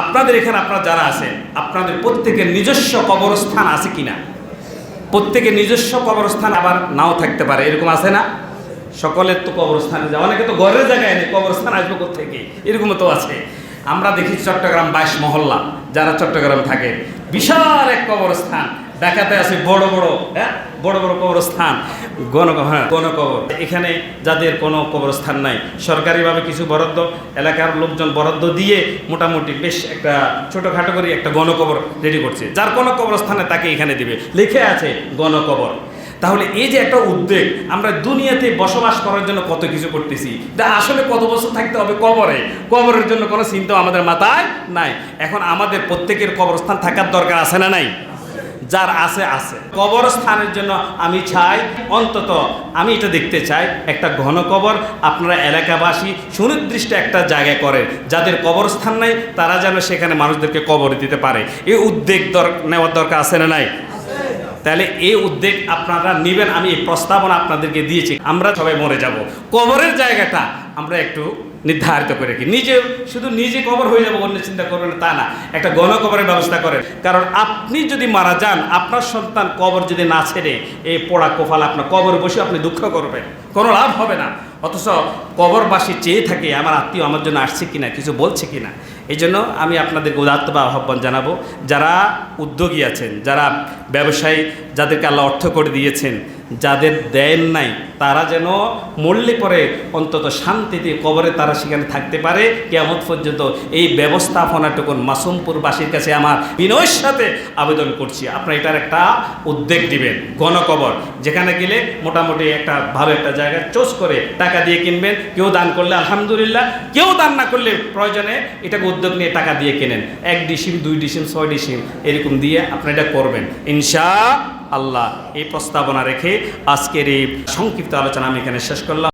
আপনাদের এখানে আপনারা যারা আছেন, আপনাদের প্রত্যেকের নিজস্ব কবরস্থান আছে কিনা? প্রত্যেকের নিজস্ব কবরস্থান আবার নাও থাকতে পারে, এরকম আছে না? সকলের তো কবরস্থানে যায় অনেকে তো ঘরের জায়গায় নেই, কবরস্থান আসবে থেকে এরকম তো আছে। আমরা দেখি চট্টগ্রাম বাইশ মহল্লা, যারা চট্টগ্রাম থাকে, বিশাল এক কবরস্থান। ঢাকাতে আছে বড় বড় হ্যাঁ? বড় বড় কবরস্থান গণ হ্যাঁ গণকবর। এখানে যাদের কোনো কবরস্থান নাই, সরকারিভাবে কিছু বরাদ্দ, এলাকার লোকজন বরাদ্দ দিয়ে মোটামুটি বেশ একটা ছোটোখাটো করে একটা গণকবর রেডি করছে। যার কোনো কবরস্থানে তাকে এখানে দিবে। লিখে আছে গণকবর। তাহলে এই যে একটা উদ্যোগ আমরা দুনিয়াতে বসবাস করার জন্য কত কিছু করতেছি, তা আসলে কত বছর থাকতে হবে কবরে? কবরের জন্য কোনো চিন্তা আমাদের মাথায় নাই। এখন আমাদের প্রত্যেকের কবরস্থান থাকার দরকার আছে না নাই? যার আছে আছে। কবরস্থানের জন্য আমি চাই, অন্তত আমি এটা দেখতে চাই, একটা ঘন কবর আপনারা এলাকাবাসী সুনির্দিষ্ট একটা জায়গায় করেন। যাদের কবরস্থান নাই, তারা যেন সেখানে মানুষদেরকে কবর দিতে পারে। এই উদ্বেগ নেওয়ার দরকার আছে না নাই? তাহলে এই উদ্যোগ আপনারা নেবেন, আমি এই প্রস্তাবনা আপনাদেরকে দিয়েছি। আমরা সবাই মরে যাব। কবরের জায়গাটা আমরা একটু নির্ধারিত করে রাখি। নিজে, শুধু নিজে কবর হয়ে যাব, অন্য চিন্তা করবেন তা না। একটা গণকবরের ব্যবস্থা করেন। কারণ আপনি যদি মারা যান, আপনার সন্তান কবর যদি না ছেড়ে এই পোড়া কোফাল আপনার কবর বসে আপনি দুঃখ করবেন। কোনো লাভ হবে না। অথচ কবরবাসী চেয়ে থাকে, আমার আত্মীয় আমার জন্য আসছে কিনা, কিছু বলছে কিনা? এই জন্য আমি আপনাদেরকে উদাত্ত বা আহ্বান জানাব, যারা উদ্যোগী আছেন, যারা ব্যবসায়ী, যাদেরকে আল্লাহ অর্থ করে দিয়েছেন যাদের দেন নাই, তারা যেন মরলে পরে অন্তত শান্তিতে কবরে তারা সেখানে থাকতে পারে। কেমন পর্যন্ত এই ব্যবস্থাপনাটুকুন মাসুমপুরবাসীর কাছে আমার বিনয়ের সাথে আবেদন করছি। আপনারা এটার একটা উদ্যোগ দিবেন, গণকবর, যেখানে গেলে মোটামুটি একটা ভালো একটা জায়গায় চোস করে টাকা দিয়ে কিনবেন। কেউ দান করলে আলহামদুলিল্লাহ, কেউ দান না করলে প্রয়োজনে এটাকে উদ্যোগ নিয়ে টাকা দিয়ে কেনেন। এক ডিসিম, দুই ডিসিম, ছয় ডিসিম, এরকম দিয়ে আপনি এটা করবেন। ইনশা আল্লাহ এই প্রস্তাবনা রেখে আজকের এই সংক্ষিপ্ত আলোচনা আমি এখানে শেষ করলাম।